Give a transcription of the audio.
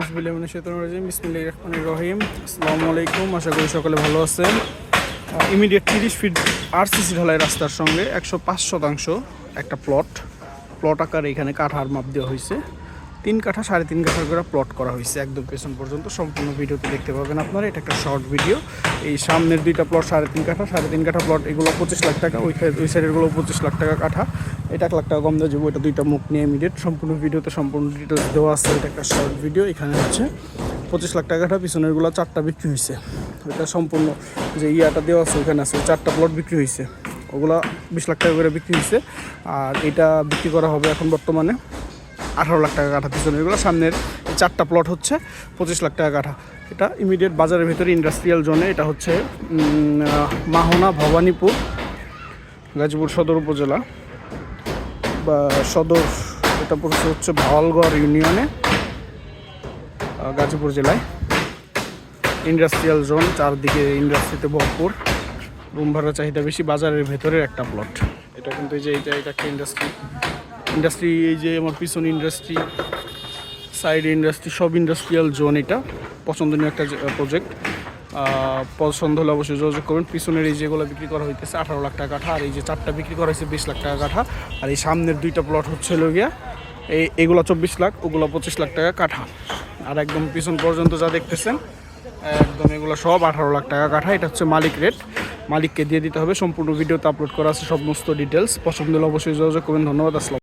বিসমিল্লাহির রহমানির রহিম। আসসালামু আলাইকুম, আশা করি সকলে ভালো আছেন। ইমিডিয়েট তিরিশ ফিট আরসিসি ঢালাই রাস্তার সঙ্গে একশো পাঁচ শতাংশ একটা প্লট প্লট আকারে এখানে কাঠার মাপ দেওয়া হয়েছে। তিন কাঠা, সাড়ে তিন কাঠা করে প্লট করা হয়েছে একদম পেছন পর্যন্ত। সম্পূর্ণ ভিডিওতে দেখতে পাবেন আপনারা, এটা একটা শর্ট ভিডিও এই সামনের দুইটা প্লট সাড়ে তিন কাঠা, সাড়ে তিন কাঠা প্লট এগুলো পঁচিশ লাখ টাকা, ওই ওই সাইডেরগুলো পঁচিশ লাখ টাকা কাঠা। এটা এক লাখ টাকা কম দেওয়া যাবে, ওইটা দুইটা মুখ নিয়ে ইমিডিয়েট সম্পূর্ণ ভিডিওতে সম্পূর্ণ ডিটেলস দেওয়া আছে, এটা একটা শর্ট ভিডিও এখানে হচ্ছে পঁচিশ লাখ টাকাটা পিছনেরগুলো চারটা বিক্রি হয়েছে ওইটা সম্পূর্ণ যে ইয়াটা দেওয়া আছে ওখানে আছে চারটা প্লট বিক্রি হয়েছে ওগুলো বিশ লাখ টাকা করে বিক্রি হয়েছে আর এটা বিক্রি করা হবে এখন বর্তমানে আঠারো লাখ টাকা কাঠা পিছনে এগুলো সামনের চারটা প্লট হচ্ছে পঁচিশ লাখ টাকা কাঠা। এটা ইমিডিয়েট বাজারের ভিতরে ইন্ডাস্ট্রিয়াল জোনে এটা হচ্ছে মাহনা ভবানীপুর, গাজীপুর সদর উপজেলা। সদর, এটা পড়ছে হচ্ছে ভাওয়ালগড় ইউনিয়নে গাজীপুর জেলায়। ইন্ডাস্ট্রিয়াল জোন চারদিকে ইন্ডাস্ট্রিতে ভরপুর। রুম ভাড়া চাহিদা বেশি, বাজারের ভেতরের একটা প্লট এটা কিন্তু এই যে এটা এটা একটা ইন্ডাস্ট্রি ইন্ডাস্ট্রি এই যে আমার পিছন ইন্ডাস্ট্রি সাইড ইন্ডাস্ট্রি সব ইন্ডাস্ট্রিয়াল জোন এটা। পছন্দনীয় একটা প্রজেক্ট পছন্দ হলে অবশ্যই যোগাযোগ করুন। পিছনের এই যেগুলো বিক্রি করা হইতেছে আঠারো লাখ টাকা কাঠা, আর এই যে চারটা বিক্রি করা হয়েছে বিশ লাখ টাকা কাঠা। আর এই সামনের দুইটা প্লট হচ্ছে গিয়া, এই এগুলো চব্বিশ লাখ, ওগুলো পঁচিশ লাখ টাকা কাঠা। আর একদম পিছন পর্যন্ত যা দেখতেছেন, একদম এগুলো সব আঠারো লাখ টাকা কাঠা। এটা হচ্ছে মালিক রেট মালিককে দিয়ে দিতে হবে। সম্পূর্ণ ভিডিওতে আপলোড করা আছে সমস্ত ডিটেলস পছন্দ হলে অবশ্যই যোগাযোগ করবেন। ধন্যবাদ। আসসালাম